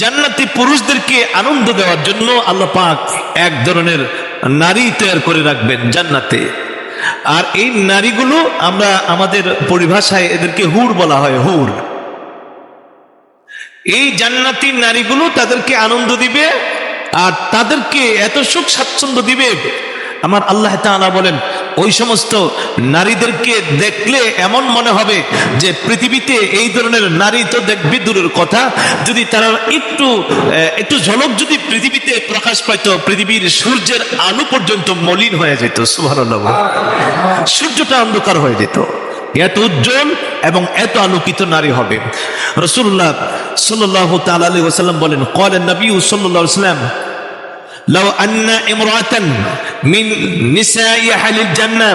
জান্নাতি পুরুষদেরকে আনন্দ দেওয়ার জন্য আল্লাহ পাক এক ধরনের নারী তৈরি করে রাখবেন জান্নাতে। আর এই নারীগুলো আমরা আমাদের পরিভাষায় এদেরকে হুর বলা হয়, হুর। এই জান্নাতি নারীগুলো তাদেরকে আনন্দ দিবে আর তাদেরকে এত সুখ স্বাচ্ছন্দ্য দিবে। আমার আল্লাহ তাআলা বলেন ওই সমস্ত নারীদেরকে দেখলে এমন মনে হবে যে পৃথিবীতে এই ধরনের নারী তো দেখবি দূরের কথা। যদি তারা একটু একটু ঝলক যদি পৃথিবীতে প্রকাশ পাইত, পৃথিবীর সূর্যের আলো পর্যন্ত মলিন হয়ে যেত, সুবহানাল্লাহ। সূর্যটা অন্ধকার হয়ে যেত। এত উজ্জ্বল এবং এত আলোকিত নারী হবে। রসুল্লাহ সাল্লাহ তালি ওসাল্লাম বলেন কলেন নবী সাল্লাহ সাল্লাম لو أن امرأة من نساء أهل الجنة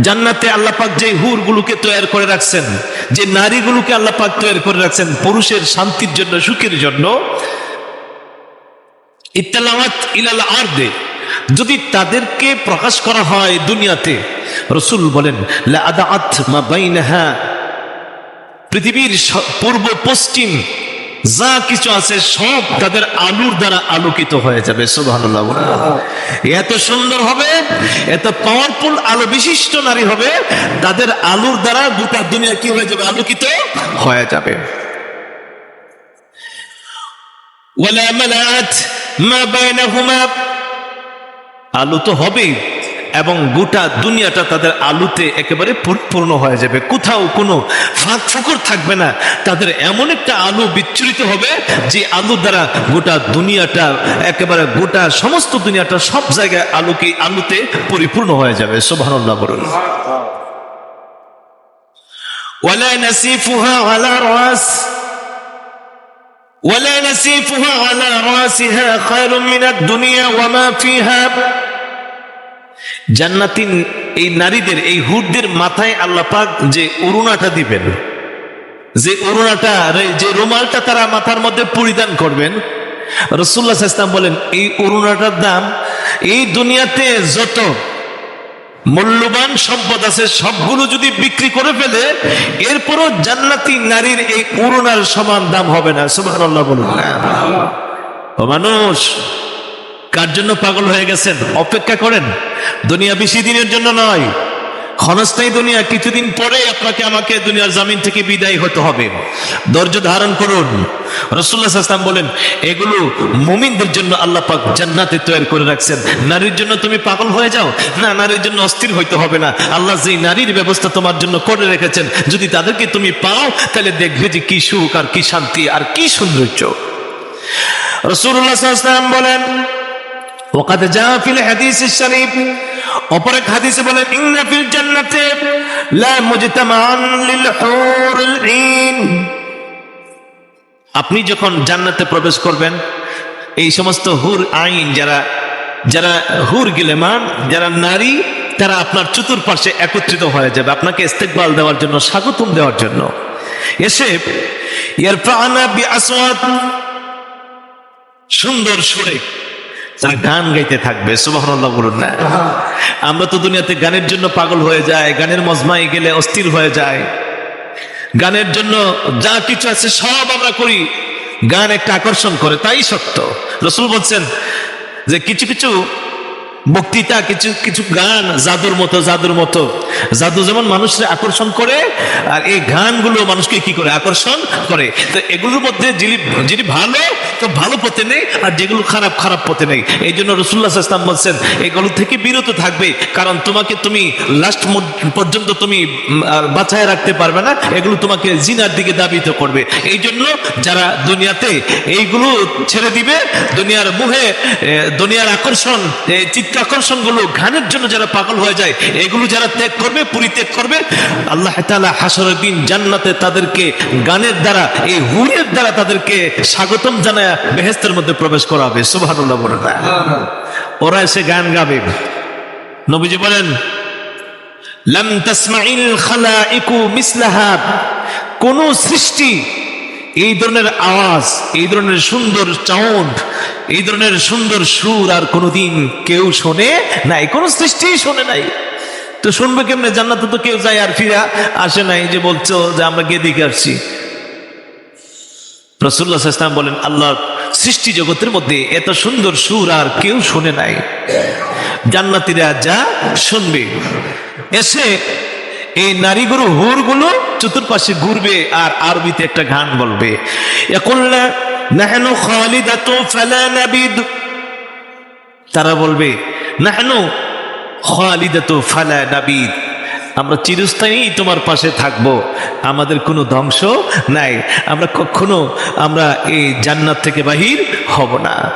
জান্নাতে আল্লাহ পাক যে হুরগুলোকে তৈরি করে রাখছেন যে নারীগুলোকে আল্লাহ পাক তৈরি করে রাখছেন পুরুষের শান্তির জন্য সুখের জন্য ইত্তালামাত ইলাল আরদে যদি তাদেরকে প্রকাশ করা হয় দুনিয়াতে রসুল বলেন লা আদাআত মা বাইনাহা পৃথিবীর স- পূর্ব পশ্চিম যা কিছু আছে সব তাদের আলুর দ্বারা আলোকিত হয়ে যাবে। এত সুন্দর হবে এত পাওয়ারফুল আলো বিশিষ্ট নারী হবে, তাদের আলুর দ্বারা গোটা দুনিয়া কি হয়ে যাবে আলোকিত হয়ে যাবে আলু তো হবেই এবং গোটা দুনিয়াটা তাদের আলুতে একেবারে পরিপূর্ণ হয়ে যাবে কোথাও কোনো ফাঁক ফুকর থাকবে না তাদের এমন একটা আলু বিচ্ছুরিত হবে যে আলু দ্বারা গোটা দুনিয়াটা একেবারে গোটা সমস্ত দুনিয়াটা সব জায়গায় আলুকে আলুতে পরিপূর্ণ হয়ে যাবে সোভানুল্লাহ বলুন ওয়ালা নাসিফুহা আলা রাস ولا نسيفها على راسها خير من الدنيا وما فيها জান্নাতিন এই নারীদের, এই হুরদের মাথায় আল্লাহ পাক যে অরুণাটা দিবেন, যে অরুণাটা, যে রুমালটা তারা মাথার মধ্যে পরিধান করবেন রসুল্লাহ ইসলাম বলেন, এই অরুণাটার দাম এই দুনিয়াতে যত মূল্যবান সম্পদ আছে, সবগুলো যদি বিক্রি করে ফেলে, এরপরও জান্নাতি নারীর এই করুণার সমান দাম হবে না। সুবহানাল্লাহ বলুন। মানুষ কার জন্য পাগল হয়ে গেছেন? অপেক্ষা করেন। দুনিয়া বেশি দিনের জন্য নয়। ক্ষণস্থায়ী দুনিয়া কিছুদিন পরে আপনাকে, আমাকে দুনিয়ার জামিন থেকে বিদায় হতে হবে। ধৈর্য ধারণ করুন। রসুল্লাহ বলেন, এগুলো মুমিনদের জন্য আল্লাহ পাক জান্নাতে তৈরি করে রাখছেন। নারীর জন্য তুমি পাগল হয়ে যাও। না, নারীর জন্য অস্থির হইতে হবে না। আল্লাহ যে নারীর ব্যবস্থা তোমার জন্য করে রেখেছেন, যদি তাদেরকে তুমি পাও, তাহলে দেখবে যে কি সুখ আর কি শান্তি আর কি সৌন্দর্য। রসুল্লাহ সাল্লাম বলেন وقد جاء في الحديث الشريف অপর এক হাদিসে বলেন ইন্না ফিল জান্নাতে লা মুজতামাআন লিল হুরুল ঈন আপনি যখন জান্নাতে প্রবেশ করবেন এই সমস্ত হুর আইন যারা যারা হুর গিলেমান যারা নারী তারা আপনার চতুর্পাশে একত্রিত হয়ে যাবে আপনাকে ইস্তেকবাল দেওয়ার জন্য স্বাগতম দেওয়ার জন্য এসে ইয়ার প্রাণা বি আসওয়াত সুন্দর সুরে গান গাইতে থাকবে, সুবহানাল্লাহ বলুন না। আমরা তো দুনিয়াতে গানের জন্য পাগল হয়ে যায় গানের মজমায় গেলে অস্থির হয়ে যায় গানের জন্য যা কিছু আছে সব আমরা করি। গান একটা আকর্ষণ করে, তাই সত্য। রসুল বলছেন যে কিছু কিছু বক্তৃতা, কিছু কিছু গান, জাদুর মতো জাদুর মতো। জাদু যেমন মানুষের আকর্ষণ করে, আর এই গানগুলো মানুষকে কি করে? আকর্ষণ করে। তো এগুলোর মধ্যে যিনি যিনি ভালো, তো ভালো পথে নেই, আর যেগুলো খারাপ খারাপ পথে নেই। এই জন্য রসুল্লাহ ইসলাম বলছেন, এগুলো থেকে বিরত থাকবে, কারণ তোমাকে তুমি লাস্ট পর্যন্ত তুমি বাঁচায় রাখতে পারবে না, এগুলো তোমাকে জিনার দিকে দাবিত করবে। এই জন্য যারা দুনিয়াতে এইগুলো ছেড়ে দিবে, দুনিয়ার মুহে দুনিয়ার আকর্ষণ চিত্ত আকর্ষণগুলো গানের জন্য যারা পাগল হয়ে যায় এগুলো যারা ত্যাগ করবে পরিত্যাগ করবে আল্লাহ হাসরের দিন জান্নাতে তাদেরকে গানের দ্বারা এই হুরের দ্বারা তাদেরকে স্বাগতম জানায় বেহেস্তের মধ্যে প্রবেশ করাবে। সুবহানাল্লাহ বলে ওরা এসে গান গাবে। নবীজি বলেন লাম তাসমাইল খালাইকু মিসলাহা। কোন সৃষ্টি এই ধরনের আওয়াজ, এই ধরনের সুন্দর চাউন্ড এই ধরনের সুন্দর সুর আর কোনোদিন কেউ শোনে নাই, কোন সৃষ্টি শোনে নাই। তো শুনবে কেমনে? জান্নাতে তো কেউ যায় আর ফিরা আসে নাই যে বলছো যে আমরা গিয়ে দিকে আসছি। রসুল্লাহ ইসলাম বলেন, আল্লাহ সৃষ্টি জগতের মধ্যে এত সুন্দর সুর আর কেউ শুনে নাই। জান্নাতিরা যা শুনবে। এসে এই নারীগুলো হুরগুলো চতুর্পাশে ঘুরবে আর আরবিতে একটা গান বলবে। তারা বলবে আমরা চিরস্থায়ী তোমার পাশে থাকব। আমাদের কোনো ধ্বংস নাই। আমরা কখনো আমরা এই জান্নাত থেকে বাহির হব না।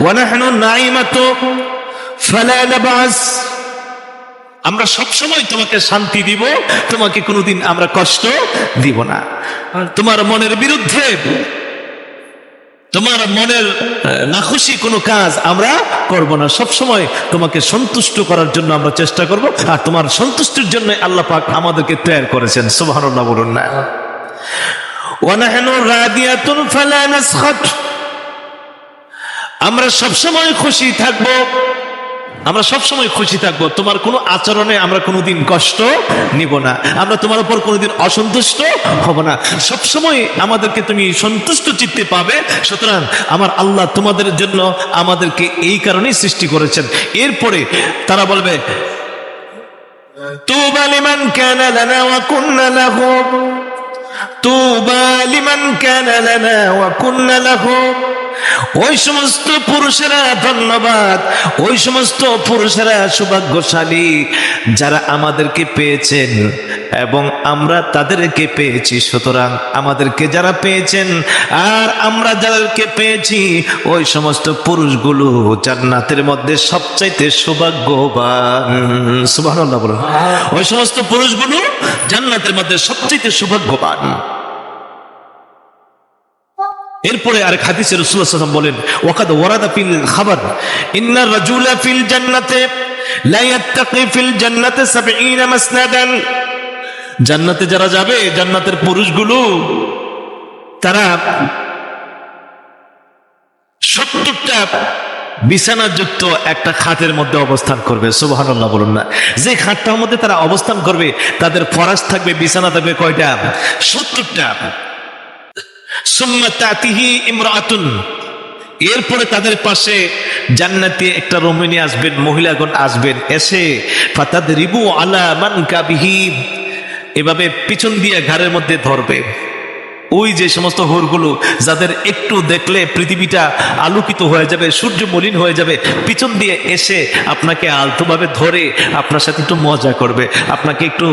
ওয়ানাহনু নাইমাতু ফালা নাবাস। আমরা সবসময় তোমাকে শান্তি দিব, তোমাকে কোনোদিন আমরা কষ্ট দিব না। তোমার মনের বিরুদ্ধে, তোমার মনের নাখুশি কোনো কাজ আমরা করব না। সব সময় তোমাকে সন্তুষ্ট করার জন্য আমরা চেষ্টা করব, আর তোমার সন্তুষ্টির জন্য আল্লাহ পাক আমাদেরকে তৈরি করেছেন। সুবহানাল্লাহ বলুন না। ওয়ানাহনু রাদিয়াতুন ফালা নাসখাত। আমরা সবসময় খুশি থাকব। আমরা সবসময় খুশি থাকব। তোমার কোনো আচরণে আমরা কোনোদিন কষ্ট নিব না। আমরা তোমার উপর কোনোদিন অসন্তুষ্ট হব না। সবসময় আমাদেরকে তুমি সন্তুষ্ট চিত্তে পাবে। সুতরাং আমার আল্লাহ তোমাদের জন্য আমাদেরকে এই কারণেই সৃষ্টি করেছেন। এরপরে তারা বলবে, তুবা লিমান কানা লানা ওয়া কুন্না লাহু। তুবা লিমান কানা লানা ওয়া কুন্না ওই সমস্ত পুরুষেরা ধন্যবাদ ওই সমস্ত পুরুষেরা সৌভাগ্যশালী যারা আমাদেরকে পেয়েছেন এবং আমরা তাদেরকে পেয়েছি। সুতরাং আমাদেরকে যারা পেয়েছেন আর আমরা যাদেরকে পেয়েছি ওই সমস্ত পুরুষগুলো জান্নাতের মধ্যে সবচাইতে সৌভাগ্যবান। সুবহানাল্লাহ বলুন। ওই সমস্ত পুরুষগুলো জান্নাতের মধ্যে সবচাইতে সৌভাগ্যবান। এরপরে আরেক হাদিসে রাসূলুল্লাহ সাল্লাল্লাহু বলেন, ওয়াকাদ ওয়ারাদা ফিল খাবার, ইন্না রাজুলা ফিল জান্নাতে লা ইয়াত্তাকি ফিল জান্নাতে 70 মাসনাদান। জান্নাতে যারা যাবে, জান্নাতের পুরুষগুলো, তারা সত্তরটা বিছানাযুক্ত একটা খাটের মধ্যে অবস্থান করবে, সুবহানাল্লাহ বলুন না। যে খাটটার মধ্যে তারা অবস্থান করবে, তাদের ফরাস থাকবে, বিছানা থাকবে কয়টা? সত্তরটা। ইমরাতুন। এরপরে তাদের পাশে জান্নাতি একটা রমণী আসবেন, মহিলাগণ আসবেন, এসে ফাতাদ রিবু আলা মান কাবিহি, এভাবে পিছন দিয়ে ঘরের মধ্যে ধরবে। ওই যে সমস্ত হোরগুলো যাদের একটু দেখলে পৃথিবীটা আলোকিত হয়ে যাবে সূর্য মলিন হয়ে যাবে, পিছন দিয়ে এসে আপনাকে আলতোভাবে ধরে আপনার সাথে একটু মজা করবে, আপনাকে একটু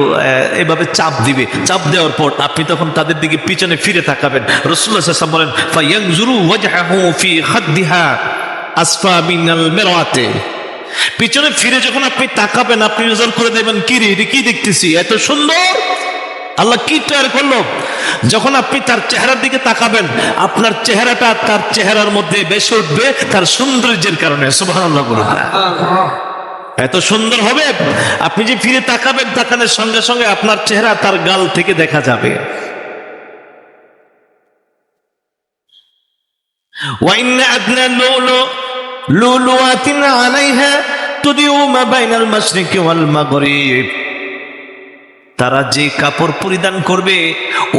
এভাবে চাপ দিবে। চাপ দেওয়ার পর আপনি তখন তাদের দিকে পিছনে ফিরে তাকাবেন। রসুল্লাহ সাল্লাম বলেন ওয়াজহাহু ফি পিছনে ফিরে যখন আপনি তাকাবেন, আপনি নজর করে দেবেন কি রে কি দেখতেছি? এত সুন্দর! আল্লাহ কি তৈরি করল? যখন আপনি তার চেহারার দিকে তাকাবেন, আপনার চেহারাটা তার চেহারার মধ্যে বেশি উঠবে, তার সৌন্দর্যের কারণে। এত সুন্দর হবে, আপনি যে ফিরে তাকাবেন, তাকানোর সঙ্গে সঙ্গে আপনার চেহারা তার গাল থেকে দেখা যাবে। লুলুয়াতিন আলাইহা তুদিউ মা বাইনাল মাশরিকি ওয়াল মাগরিব। তারা যে কাপড় পরিধান করবে,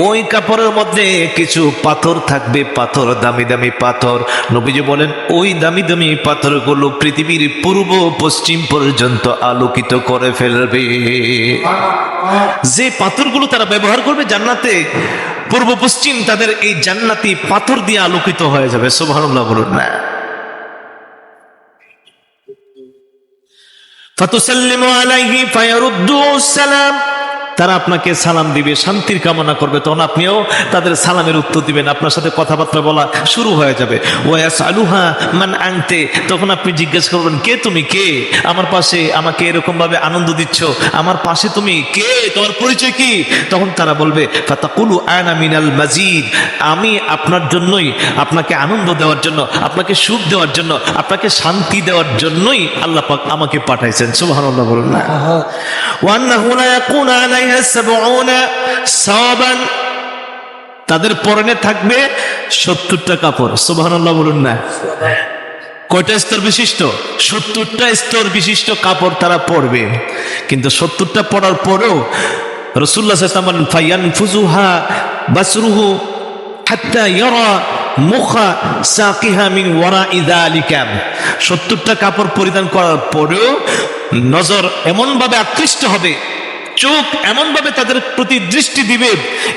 ওই কাপড়ের মধ্যে কিছু পাথর থাকবে, পাথর, দামি দামি পাথর। নবীজি বলেন, ওই দামি দামি পাথরগুলো পৃথিবীর পূর্ব, পশ্চিম পর্যন্ত আলোকিত করে ফেলবে। যে পাথরগুলো তারা ব্যবহার করবে জান্নাতে, পূর্ব, পশ্চিম, তাদের এই জান্নাতি পাথর দিয়ে আলোকিত হয়ে যাবে। সুবহানাল্লাহ বলুন না। ফাতুসাল্লিমু আলাইহি ফায়ারুদ্দু সালাম তারা আপনাকে সালাম দিবে, শান্তির কামনা করবে, তখন আপনিও তাদের সালামের উত্তর দিবেন। আপনার সাথে কথাবার্তা বলা শুরু হয়ে যাবে। ওয়াস আলুহা মান আংতে তখন আপনি জিজ্ঞেস করবেন, কে তুমি? কে? আমার পাশে আমাকে এরকম ভাবে আনন্দ দিচ্ছ? আমার পাশে তুমি? কে? তোমার পরিচয় কি? তখন তারা বলবে মাজিদ। আমি আপনার জন্যই আপনাকে আনন্দ দেওয়ার জন্য, আপনাকে সুখ দেওয়ার জন্য, আপনাকে শান্তি দেওয়ার জন্যই আল্লাহ আমাকে পাঠাইছেন। সুবাহ বলুন না। তাদের পরনে থাকবে সত্তরটা কাপড় সুবহানাল্লাহ বলুন না। কয়টা স্তর বিশিষ্ট? সত্তরটা স্তর বিশিষ্ট কাপড় তারা পরবে। কিন্তু সত্তরটা পরার পরেও সত্তরটা কাপড় পরিধান করার পরেও নজর এমন ভাবে আকৃষ্ট হবে চোখ এমন ভাবে তাদের প্রতি দৃষ্টি দিবে,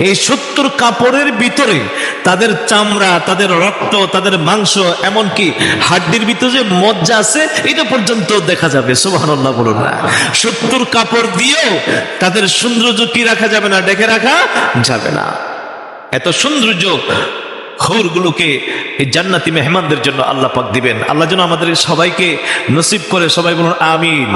এই সত্তর কাপড়ের ভিতরে তাদের চামড়া, তাদের রক্ত, তাদের মাংস, এমনকি হাড্ডির ভিতরে যে মজ্জা আছে, এটা পর্যন্ত দেখা যাবে, সুবহানাল্লাহ বলুন না। সত্তর কাপড় দিয়েও তাদের সৌন্দর্য কি রাখা যাবে না ডেকে রাখা যাবে না। এত সৌন্দর্য হৌরগুলোকে এই জান্নাতি মেহমানদের জন্য আল্লাহ পাক দিবেন। আল্লাহ যেন আমাদের সবাইকে নসিব করে সবাই বলুন, আমিন।